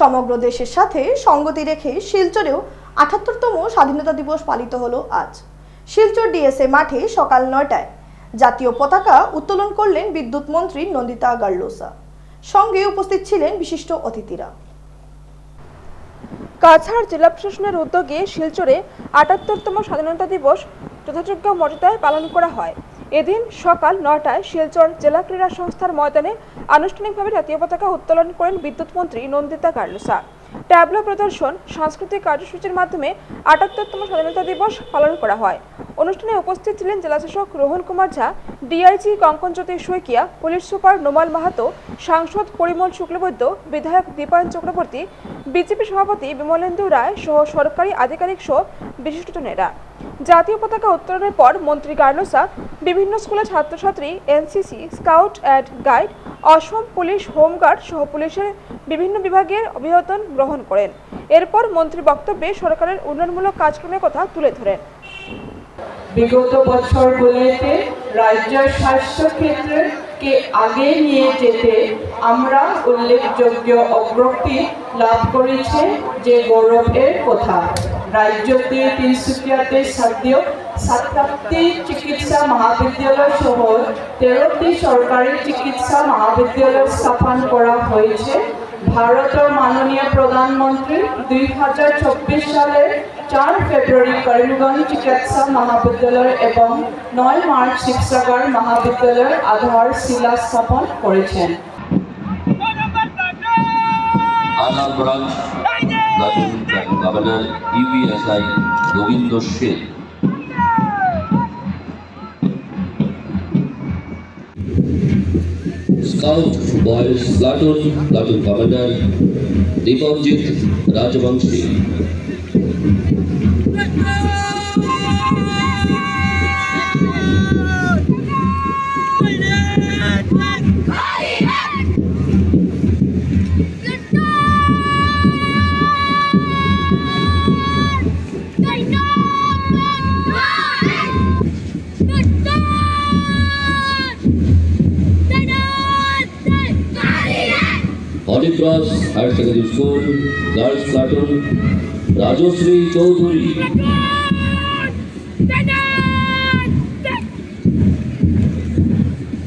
সমগ্র দেশের সাথে সঙ্গতি রেখে শিলচরেও আটাত্তরতম স্বাধীনতা দিবস পালিত হলো আজ। শিলচর ডিএসএ মাঠে সকাল নয়টায় জাতীয় পতাকা উত্তোলন করলেন বিদ্যুৎ মন্ত্রী নন্দিতা গার্লোসা। সঙ্গে উপস্থিত ছিলেন বিশিষ্ট অতিথিরা। কাছাড় জেলা প্রশাসনের উদ্যোগে শিলচরে আটাত্তরতম স্বাধীনতা দিবস যথাযোগ্য মর্যাদায় পালন করা হয়। এদিন সকাল নটায় শিলচর জেলা ক্রীড়া সংস্থার ময়দানে আনুষ্ঠানিকভাবে জাতীয় পতাকা উত্তোলন করেন বিদ্যুৎ মন্ত্রী নন্দিতা কার্লোসা। ট্যাবলো প্রদর্শন, সাংস্কৃতিক কার্যসূচির মাধ্যমে আটাত্তরতম স্বাধীনতা দিবস পালন করা হয়। অনুষ্ঠানে উপস্থিত ছিলেন জেলাশাসক Rohan Kumar Jha DIG Kankanjyoti Saikia police super Nomal Mahato, সাংসদ পরিমল শুক্লবৈদ্য, বিধায়ক দীপায়ন চক্রবর্তী, বিজেপি সভাপতি বিমলেন্দু রায় সহ সরকারি আধিকারিক সহ বিশিষ্টজনেরা জাতীয় পতাকা উত্তোলনের পর মন্ত্রী গার্লোসা, বিভিন্ন স্কুলের ছাত্রছাত্রী, NCC, scout and guide, Assam police home guard সহ পুলিশের বিভিন্ন বিভাগের অভিবাদন গ্রহণ করেন। এরপর মন্ত্রী বক্তব্যে সরকারের উন্নয়নমূলক কাজকর্মের কথা তুলে ধরেন। বিগত বছরগুলিতে রাজ্যের স্বাস্থ্য ক্ষেত্রকে আগে নিয়ে যেতে আমরা উল্লেখযোগ্য অগ্রগতি লাভ করেছে যে গৌরবের কথা। রাজ্যতে তিনসুকিয়াতে সদ্য সাতাত্তি চিকিৎসা মহাবিদ্যালয় সহ তেরোটি সরকারি চিকিৎসা মহাবিদ্যালয় স্থাপন করা হয়েছে। ভারতের মাননীয় প্রধানমন্ত্রী দুই হাজার চব্বিশ সালের চার ফেব্রুয়ারি করিমগঞ্জ চিকিৎসা মহাবিদ্যালয় এবং নয় মার্চ শিবসাগর মহাবিদ্যালয়ের আধার শিলা স্থাপন করেছেন। Governor USI Gobinda Sen scout boys platoon platoon commander Dipanjit Rajbongshi Holy Cross higher secondary school girls platoon Rajashree Chowdhury.